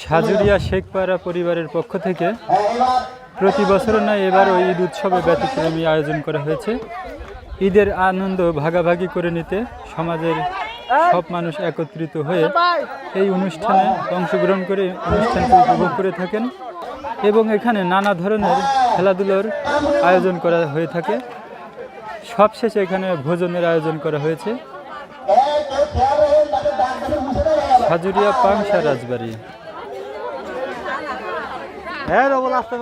সাজুরিয়া শেখপাড়া পরিবারের পক্ষ থেকে প্রতি বছর নয় এবারও ঈদ উৎসবে ব্যতিক্রমী আয়োজন করা হয়েছে। ঈদের আনন্দ ভাগাভাগি করে নিতে সমাজের সব মানুষ একত্রিত হয়ে এই অনুষ্ঠানে অংশগ্রহণ করে অনুষ্ঠানটি উপভোগ করে থাকেন এবং এখানে নানা ধরনের খেলাধুলোর আয়োজন করা হয়ে থাকে। সবশেষে এখানে ভোজনের আয়োজন করা হয়েছে। সাজুরিয়া পাংশা রাজবাড়ি। হ্যাঁ রবল আসতে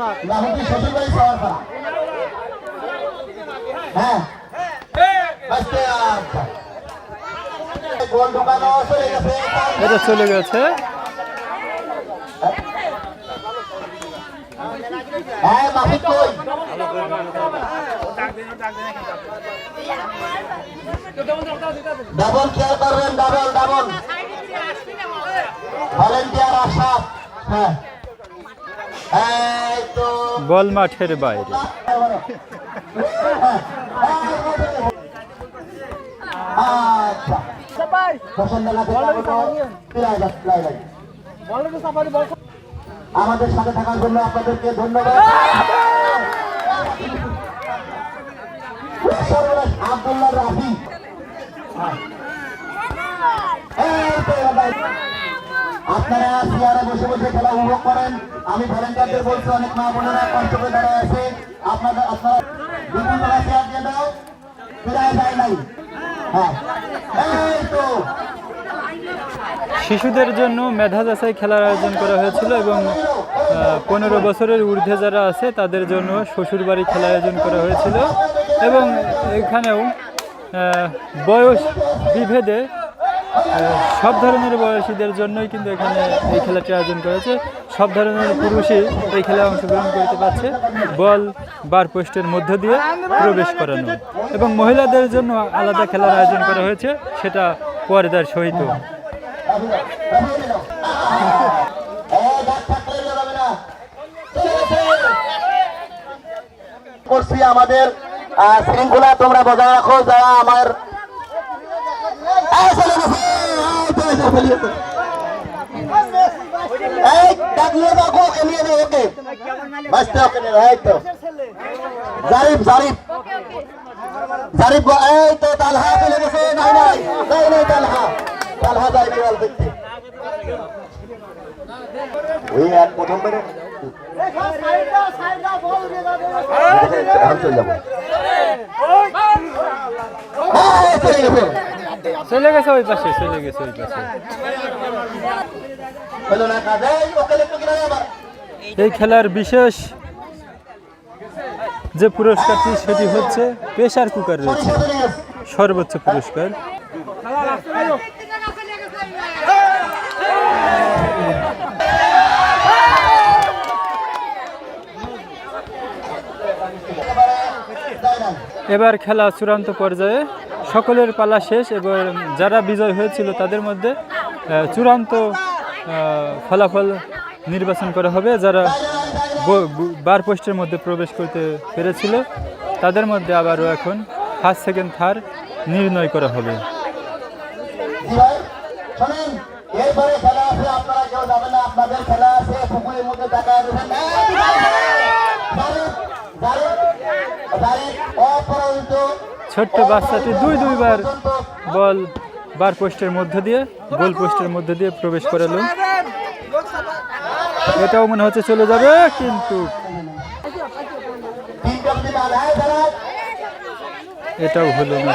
এটা চলে গেছে। ডাবল খেয়াল করবেন ডাবল ডাবল। ভলেন্টিয়ার আশাপ হ্যাঁ। এই তো। বল মাঠের বাইরে। আচ্ছা। সাফারি বল আমাদের সাথে থাকার জন্য আপনাদেরকে ধন্যবাদ। আব্দুল্লাহ রাফি। আপনারা বসে বসে খেলা উপভোগ করেন। আমি ভলেন্টিয়ারদের বলছি, অনেক মা বোনেরা কষ্ট করে দাঁড়ায় আছে। আপনাদের আপনারা দিয়ে দাও। যায় নাই। হ্যাঁ। শিশুদের জন্য মেধা যাচাই খেলার আয়োজন করা হয়েছিল এবং পনেরো বছরের ঊর্ধ্বে যারা আছে, তাদের জন্য শ্বশুরবাড়ি খেলা আয়োজন করা হয়েছিল। এবং এখানেও বয়স বিভেদে সব ধরনের বয়সীদের জন্যই কিন্তু এখানে এই খেলাটি আয়োজন করেছে। সব ধরনের পুরুষই এই খেলায় অংশগ্রহণ করতে পারছে। বল, বার পোস্টের মধ্য দিয়ে প্রবেশ করানো। এবং মহিলাদের জন্য আলাদা খেলার আয়োজন করা হয়েছে, সেটা পর্দার সহিত। করছি আমাদের শৃঙ্খলা তোমরা বজায় রাখো, যারা আমার জারিফ জারিফ জারিফ এই তো তালহা চলে গেছে নাই নাই নাই নাই তালহা তালহা যাই বিড়াল দেখতে ওই এক প্রথম বল এখন চলে যাব চলে গেছে ওই পাশে চলে গেছে ওই পাশে। এই খেলার বিশেষ যে পুরস্কারটি সেটি হচ্ছে প্রেশার কুকার রয়েছে। সর্বোচ্চ পুরস্কার। এবার খেলা চূড়ান্ত পর্যায়ে সকলের পালা শেষ এবং যারা বিজয় হয়েছিল তাদের মধ্যে চূড়ান্ত ফলাফল নির্বাচন করা হবে। যারা বার পোস্টের মধ্যে প্রবেশ করতে পেরেছিল, তাদের মধ্যে আবারও এখন ফার্স্ট, সেকেন্ড, থার্ড নির্ণয় করা হবে। আপনাদের খেলা আছে মধ্যে টাকা ছোট্ট বাচ্চাটি দুই দুইবার বল বার পোস্টের মধ্যে দিয়ে, গোল পোস্টের মধ্যে দিয়ে প্রবেশ করালো। এটাও মনে হচ্ছে চলে যাবে, কিন্তু এটাও হলো না।